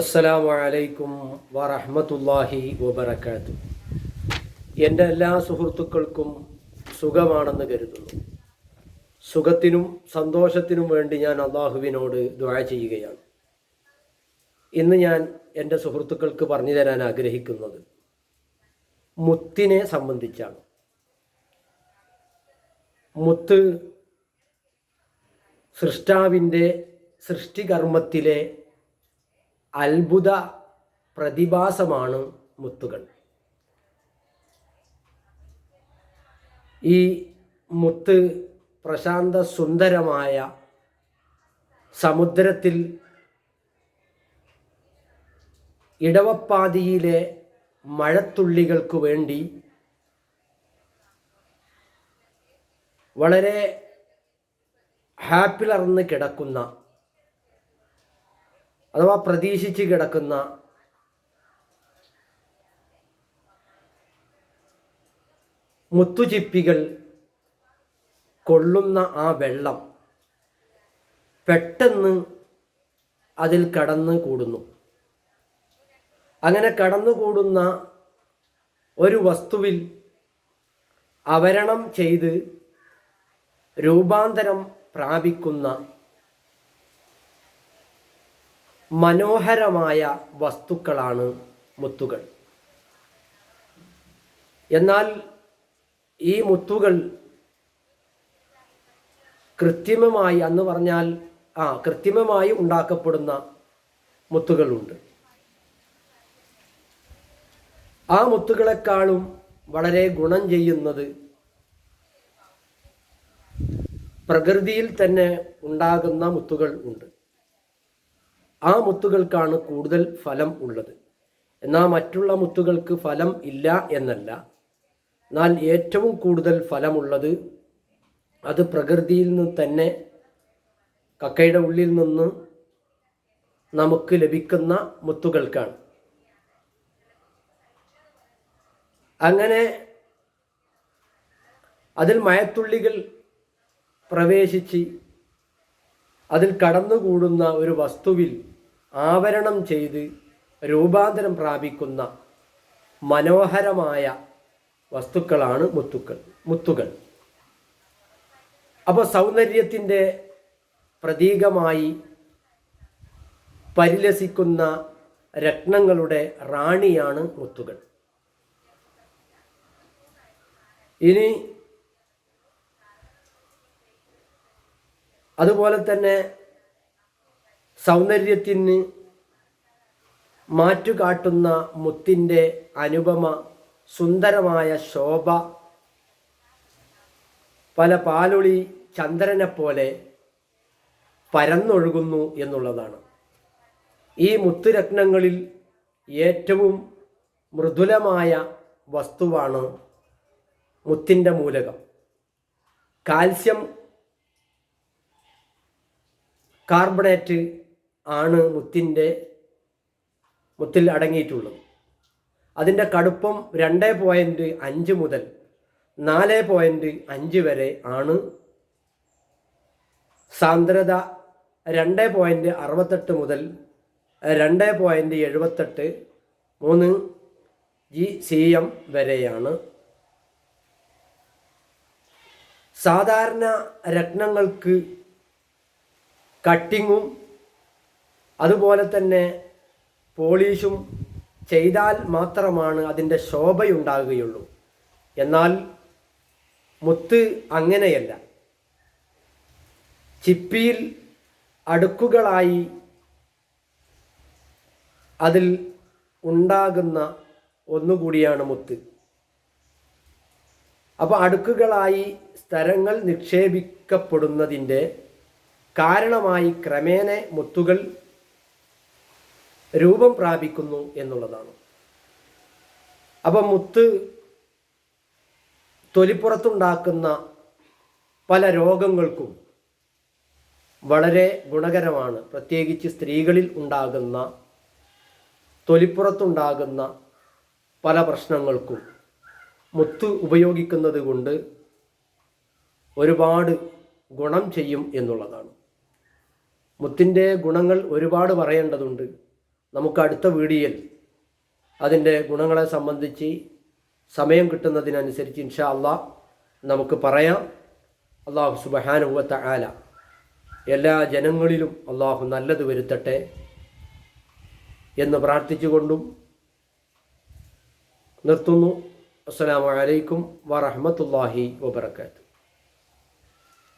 അസ്സലാമു അലൈക്കും വറഹ്മത്തുള്ളാഹി വബർക്കാത്തു എന്റെ എല്ലാ സുഹൃത്തുക്കൾക്കും സുഖമാണെന്ന് കരുതുന്നു. സുഖത്തിനും സന്തോഷത്തിനും വേണ്ടി ഞാൻ അള്ളാഹുവിനോട് ദുആ ചെയ്യുകയാണ്. ഇന്ന് ഞാൻ എന്റെ സുഹൃത്തുക്കൾക്ക് പറഞ്ഞു തരാൻ ആഗ്രഹിക്കുന്നത് മുത്തിനെ സംബന്ധിച്ചാണ്. മുത്ത് സൃഷ്ടാവിന്റെ സൃഷ്ടികർമ്മത്തിലെ അത്ഭുത പ്രതിഭാസമാണ് മുത്തുകൾ. ഈ മുത്ത് പ്രശാന്ത സുന്ദരമായ സമുദ്രത്തിൽ ഇടവപ്പാതിയിലെ മഴത്തുള്ളികൾക്ക് വേണ്ടി വളരെ ഹാപ്പിലർന്ന് കിടക്കുന്ന അഥവാ പ്രതീക്ഷിച്ച് കിടക്കുന്ന മുത്തുചിപ്പികൾ കൊള്ളുന്ന ആ വെള്ളം പെട്ടെന്ന് അതിൽ കടന്നു കൂടുന്നു. അങ്ങനെ കടന്നു കൂടുന്ന ഒരു വസ്തുവിൽ അവരണം ചെയ്ത് രൂപാന്തരം പ്രാപിക്കുന്ന മനോഹരമായ വസ്തുക്കളാണ് മുത്തുകൾ. എന്നാൽ ഈ മുത്തുകൾ കൃത്രിമമായി അന്ന് പറഞ്ഞാൽ ആ കൃത്രിമമായി ഉണ്ടാക്കപ്പെടുന്ന മുത്തുകളുണ്ട്. ആ മുത്തുകളെക്കാളും വളരെ ഗുണം ചെയ്യുന്നത് പ്രകൃതിയിൽ തന്നെ ഉണ്ടാകുന്ന മുത്തുകൾ ഉണ്ട്. ആ മുത്തുകൾക്കാണ് കൂടുതൽ ഫലം ഉള്ളത്. എന്നാൽ മറ്റുള്ള മുത്തുകൾക്ക് ഫലം ഇല്ല എന്നല്ല. എന്നാൽ ഏറ്റവും കൂടുതൽ ഫലമുള്ളത് അത് പ്രകൃതിയിൽ നിന്ന് തന്നെ കക്കയുടെ ഉള്ളിൽ നിന്ന് നമുക്ക് ലഭിക്കുന്ന മുത്തുകൾക്കാണ്. അങ്ങനെ അതിൽ മയത്തുള്ളികൾ പ്രവേശിച്ച് അതിൽ കടന്നുകൂടുന്ന ഒരു വസ്തുവിൽ ആവരണം ചെയ്ത് രൂപാന്തരം പ്രാപിക്കുന്ന മനോഹരമായ വസ്തുക്കളാണ് മുത്തുക്കൾ മുത്തുകൾ. അപ്പോൾ സൗന്ദര്യത്തിന്റെ പ്രതീകമായി പരിലസിക്കുന്ന രത്നങ്ങളുടെ റാണിയാണ് മുത്തുകൾ. ഇനി അതുപോലെ തന്നെ സൗന്ദര്യത്തിന് മാറ്റുകാട്ടുന്ന മുത്തിന്റെ അനുപമ സുന്ദരമായ ശോഭ പല പാലൊളി ചന്ദ്രനെ പോലെ പരന്നൊഴുകുന്നു എന്നുള്ളതാണ്. ഈ മുത്തുരത്നങ്ങളിൽ ഏറ്റവും മൃദുലമായ വസ്തുവാണ് മുത്തിന്റെ മൂലകം. കാൽസ്യം കാർബണേറ്റ് ആണ് മുത്തിന്റെ മുത്തിൽ അടങ്ങിയിട്ടുള്ളത്. അതിന്റെ കടുപ്പം രണ്ട് പോയിന്റ് അഞ്ച് മുതൽ നാല് പോയിന്റ് അഞ്ച് വരെ ആണ്. സാന്ദ്രത രണ്ട് പോയിന്റ് അറുപത്തെട്ട് മുതൽ രണ്ട് പോയിന്റ് എഴുപത്തെട്ട് മൂന്ന് ജി സി എം വരെയാണ്. സാധാരണ രത്നങ്ങൾക്ക് കട്ടിങ്ങും അതുപോലെ തന്നെ പോളീഷും ചെയ്താൽ മാത്രമാണ് അതിന്റെ ശോഭയുണ്ടാകുകയുള്ളൂ. എന്നാൽ മുത്ത് അങ്ങനെയല്ല. ചിപ്പിയിൽ അടുക്കുകളായി അതിൽ ഉണ്ടാകുന്ന ഒന്നുകൂടിയാണ് മുത്ത്. അപ്പോൾ അടുക്കുകളായി സ്ഥലങ്ങൾ നിക്ഷേപിക്കപ്പെടുന്നതിന്റെ കാരണമായി ക്രമേണ മുത്തുകൾ രൂപം പ്രാപിക്കുന്നു എന്നുള്ളതാണ്. അപ്പം മുത്ത് തൊലിപ്പുറത്തുണ്ടാക്കുന്ന പല രോഗങ്ങൾക്കും വളരെ ഗുണകരമാണ്. പ്രത്യേകിച്ച് സ്ത്രീകളിൽ ഉണ്ടാകുന്ന തൊലിപ്പുറത്തുണ്ടാകുന്ന പല പ്രശ്നങ്ങൾക്കും മുത്ത് ഉപയോഗിക്കുന്നത് കൊണ്ട് ഒരുപാട് ഗുണം ചെയ്യും എന്നുള്ളതാണ്. മുത്തിന്റെ ഗുണങ്ങൾ ഒരുപാട് പറയേണ്ടതുണ്ട്. നമുക്ക് അടുത്ത വീഡിയോയിൽ അതിന്റെ ഗുണങ്ങളെ സംബന്ധിച്ച് സമയം കിട്ടുന്നതിനനുസരിച്ച് ഇൻഷാ അള്ളാഹ് നമുക്ക് പറയാം. അള്ളാഹു സുബഹാനുവത്ത ആല എല്ലാ ജനങ്ങളിലും അള്ളാഹു നല്ലത് വരുത്തട്ടെ എന്ന് പ്രാർത്ഥിച്ചുകൊണ്ടും നിർത്തുന്നു. അസ്സാം വലൈക്കും വറഹ്മത്തുള്ളാഹി വബർക്കാത്തു